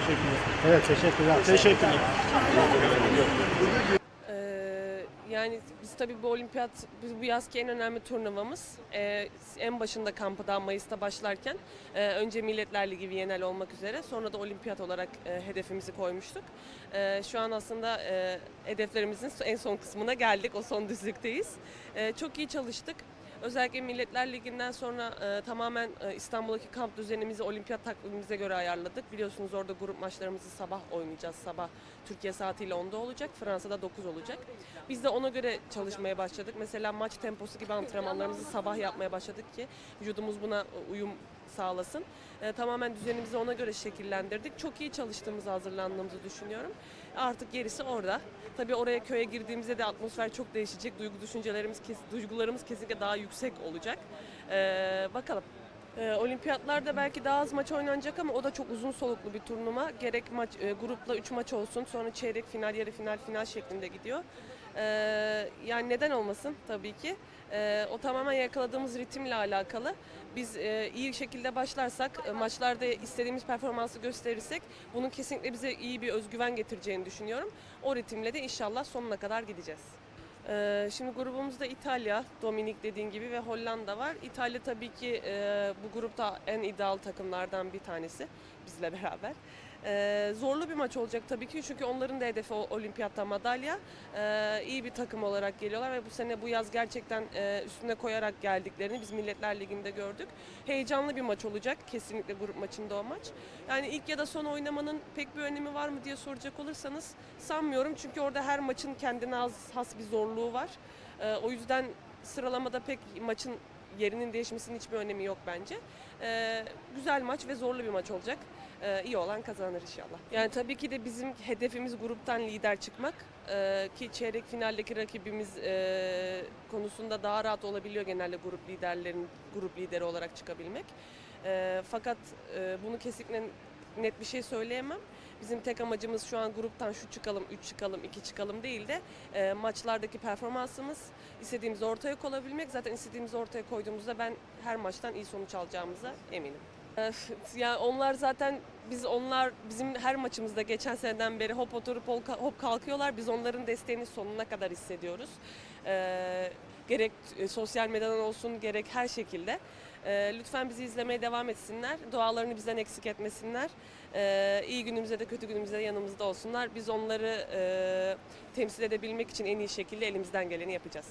Teşekkürler. Evet teşekkürler. Teşekkürler. Yani biz tabii bu olimpiyat bu yazki en önemli turnuvamız. Ee, en başında kampı Mayıs'ta başlarken e, önce Milletler Ligi Viyana'lı olmak üzere sonra da olimpiyat olarak e, hedefimizi koymuştuk. E, şu an aslında e, hedeflerimizin en son kısmına geldik. O son düzlükteyiz. E, çok iyi çalıştık. Özellikle Milletler Ligi'nden sonra e, tamamen e, İstanbul'daki kamp düzenimizi olimpiyat takvimimize göre ayarladık. Biliyorsunuz orada grup maçlarımızı sabah oynayacağız. Sabah Türkiye saatiyle 10'da olacak, Fransa'da 9 olacak. Biz de ona göre çalışmaya başladık. Mesela maç temposu gibi antrenmanlarımızı sabah yapmaya başladık ki vücudumuz buna uyum sağlasın. E, tamamen düzenimizi ona göre şekillendirdik. Çok iyi çalıştığımızı, hazırlandığımızı düşünüyorum. Artık gerisi orada. Tabii oraya köye girdiğimizde de atmosfer çok değişecek. Duygu düşüncelerimiz, duygularımız kesinlikle daha yüksek olacak. E, bakalım. E, olimpiyatlarda belki daha az maç oynanacak ama o da çok uzun soluklu bir turnuva. Gerek maç e, grupla 3 maç olsun, sonra çeyrek final, yarı final, final şeklinde gidiyor. E, yani neden olmasın tabii ki. E, o tamamen yakaladığımız ritimle alakalı. Biz e, iyi şekilde başlarsak, e, maçlarda istediğimiz performansı gösterirsek bunun kesinlikle bize iyi bir özgüven getireceğini düşünüyorum. O ritimle de inşallah sonuna kadar gideceğiz. Ee, Şimdi grubumuzda İtalya, Dominik dediğin gibi ve Hollanda var. İtalya tabii ki e, bu grupta en ideal takımlardan bir tanesi bizle beraber. Ee, zorlu bir maç olacak tabii ki çünkü onların da hedefi olimpiyatta madalya. Ee, iyi bir takım olarak geliyorlar ve bu sene bu yaz gerçekten e, üstüne koyarak geldiklerini biz Milletler Ligi'nde gördük. Heyecanlı bir maç olacak kesinlikle grup maçında o maç. Yani ilk ya da son oynamanın pek bir önemi var mı diye soracak olursanız sanmıyorum. Çünkü orada her maçın kendine az has bir zorluğu var. Ee, o yüzden sıralamada pek maçın yerinin değişmesinin hiçbir önemi yok bence. Ee, güzel maç ve zorlu bir maç olacak. Ee, iyi olan kazanır inşallah. Yani tabii ki de bizim hedefimiz gruptan lider çıkmak. Ee, ki çeyrek finaldeki rakibimiz e, konusunda daha rahat olabiliyor genelde grup liderlerin grup lideri olarak çıkabilmek. Fakat e, bunu kesinlikle net bir şey söyleyemem. Bizim tek amacımız şu an gruptan şu çıkalım, 3 çıkalım, 2 çıkalım değil de e, maçlardaki performansımız, istediğimizi ortaya koyabilmek. Zaten istediğimizi ortaya koyduğumuzda ben her maçtan iyi sonuç alacağımıza eminim. E, Yani onlar zaten biz onlar bizim her maçımızda geçen seneden beri hop oturup hop kalkıyorlar. Biz onların desteğini sonuna kadar hissediyoruz. E, gerek e, sosyal medyadan olsun gerek her şekilde. E, lütfen bizi izlemeye devam etsinler. Dualarını bizden eksik etmesinler. E, iyi günümüzde de kötü günümüzde de yanımızda olsunlar. Biz onları e, temsil edebilmek için en iyi şekilde elimizden geleni yapacağız.